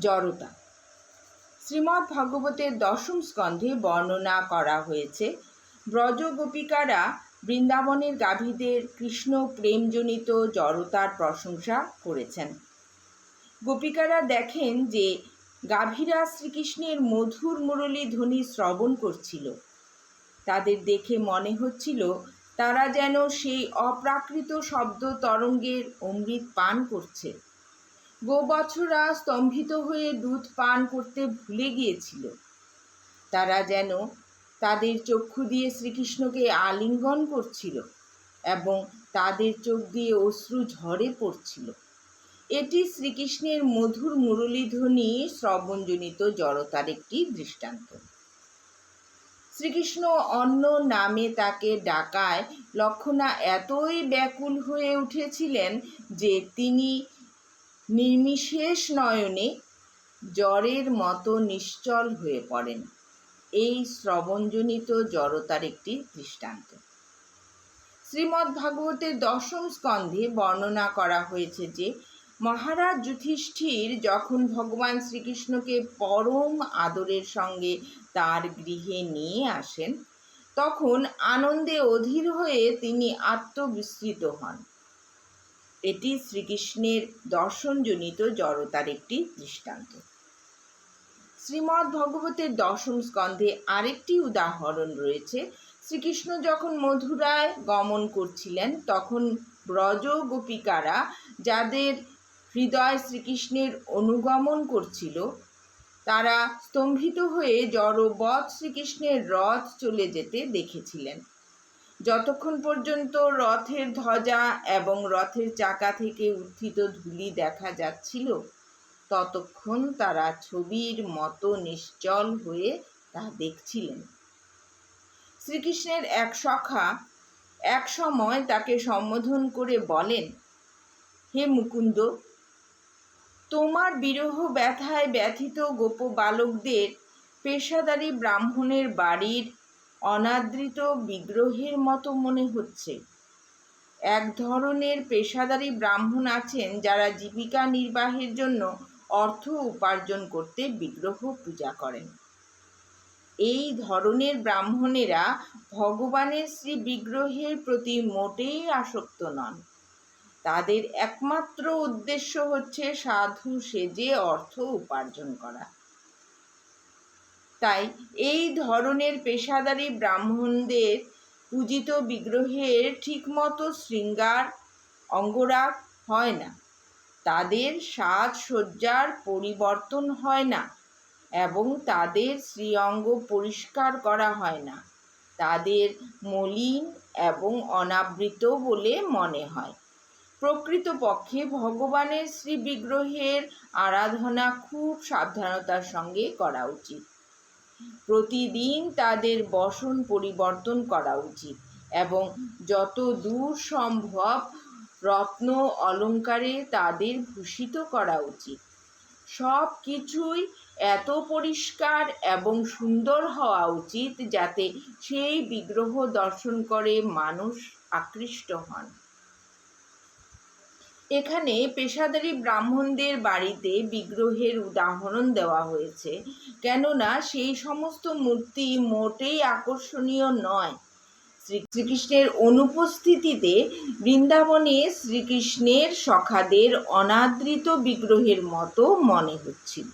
জড়তা। শ্রীমদ্ ভাগবতের দশম স্কন্ধে বর্ণনা করা হয়েছে ব্রজ গোপিকারা বৃন্দাবনের গাভীদের কৃষ্ণ প্রেমজনিত জড়তার প্রশংসা করেছেন। গোপিকারা দেখেন যে গাভীরা শ্রীকৃষ্ণের মধুর মুরলী ধ্বনি শ্রবণ করছিল। তাদের দেখে মনে হচ্ছিল তারা যেন সেই অপ্রাকৃত শব্দ তরঙ্গের অমৃত পান করছে। গোবৎসরা স্তম্ভিত হয়ে দুধ পান করতে ভুলে গিয়েছিল। তারা যেন তাদের চক্ষু দিয়ে শ্রীকৃষ্ণকে আলিঙ্গন করছিল এবং তাদের চোখ দিয়ে অশ্রু ঝরে পড়ছিল। এটি শ্রীকৃষ্ণের মধুর মুরলীধ্বনি শ্রবণজনিত জড়তার একটি দৃষ্টান্ত। শ্রীকৃষ্ণ অন্য নামে তাকে ডাকায়, লক্ষণা এতই ব্যাকুল হয়ে উঠেছিলেন যে তিনি নির্বিশেষ নয়নে জ্বরের মতো নিশ্চল হয়ে পড়েন। এই শ্রবণজনিত জড়তার একটি দৃষ্টান্ত। শ্রীমদ্ ভাগবতের দশম স্কন্ধে বর্ণনা করা হয়েছে যে, মহারাজ যুধিষ্ঠির যখন ভগবান শ্রীকৃষ্ণকে পরম আদরের সঙ্গে তার গৃহে নিয়ে আসেন, তখন আনন্দে অধীর হয়ে তিনি আত্মবিস্মৃত হন। এটি শ্রীকৃষ্ণের দর্শনজনিত জড়তার একটি দৃষ্টান্ত। শ্রীমদ্ ভগবতের দশম স্কন্ধে আরেকটি উদাহরণ রয়েছে। শ্রীকৃষ্ণ যখন মধুরায় গমন করছিলেন, তখন ব্রজ গোপিকারা যাদের হৃদয় শ্রীকৃষ্ণের অনুগমন করছিল, তারা স্তম্ভিত হয়ে জড়বৎ শ্রীকৃষ্ণের রথ চলে যেতে দেখেছিলেন। যতক্ষণ পর্যন্ত রথের ধ্বজা এবং রথের চাকা থেকে উত্থিত ধুলি দেখা যাচ্ছিল, ততক্ষণ তারা ছবির মতো নিশ্চল হয়ে তা দেখছিলেন। শ্রীকৃষ্ণের এক সখা এক সময় তাকে সম্বোধন করে বলেন, হে মুকুন্দ, তোমার বিরহ ব্যথায় ব্যথিত গোপ বালকদের পেশাদারী ব্রাহ্মণের বাড়ির অনাদৃত বিগ্রহের মতো মনে হচ্ছে। এক ধরনের পেশাদারী ব্রাহ্মণ আছেন যারা জীবিকা নির্বাহের জন্য অর্থ উপার্জন করতে বিগ্রহ পূজা করেন। এই ধরনের ব্রাহ্মণেরা ভগবানের শ্রী বিগ্রহের প্রতি মোটেই আসক্ত নন। তাদের একমাত্র উদ্দেশ্য হচ্ছে সাধু সেজে অর্থ উপার্জন করা। তাই এই ধরনের পেশাদারী ব্রাহ্মণদের পূজিত বিগ্রহের ঠিকমতো শৃঙ্গার, অঙ্গরাগ হয় না। তাদের সাজসজ্জার পরিবর্তন হয় না এবং তাদের শ্রীঅঙ্গ পরিষ্কার করা হয় না। তাদের মলিন এবং অনাবৃত বলে মনে হয়। প্রকৃতপক্ষে ভগবানের শ্রী বিগ্রহের আরাধনা খুব সাবধানতার সঙ্গে করা উচিত। প্রতিদিন তাদের বসন পরিবর্তন করা উচিত এবং যত দূর সম্ভব রত্ন অলঙ্কারে তাদের ভূষিত করা উচিত। সব কিছুই এত পরিষ্কার এবং সুন্দর হওয়া উচিত যাতে সেই বিগ্রহ দর্শন করে মানুষ আকৃষ্ট হন। এখানে পেশাদারী ব্রাহ্মণদের বাড়িতে বিগ্রহের উদাহরণ দেওয়া হয়েছে। কেননা সেই সমস্ত মূর্তি মোটেই আকর্ষণীয় নয়। শ্রীকৃষ্ণের অনুপস্থিতিতে বৃন্দাবনে শ্রীকৃষ্ণের সখাদের অনাদৃত বিগ্রহের মতো মনে হচ্ছিল।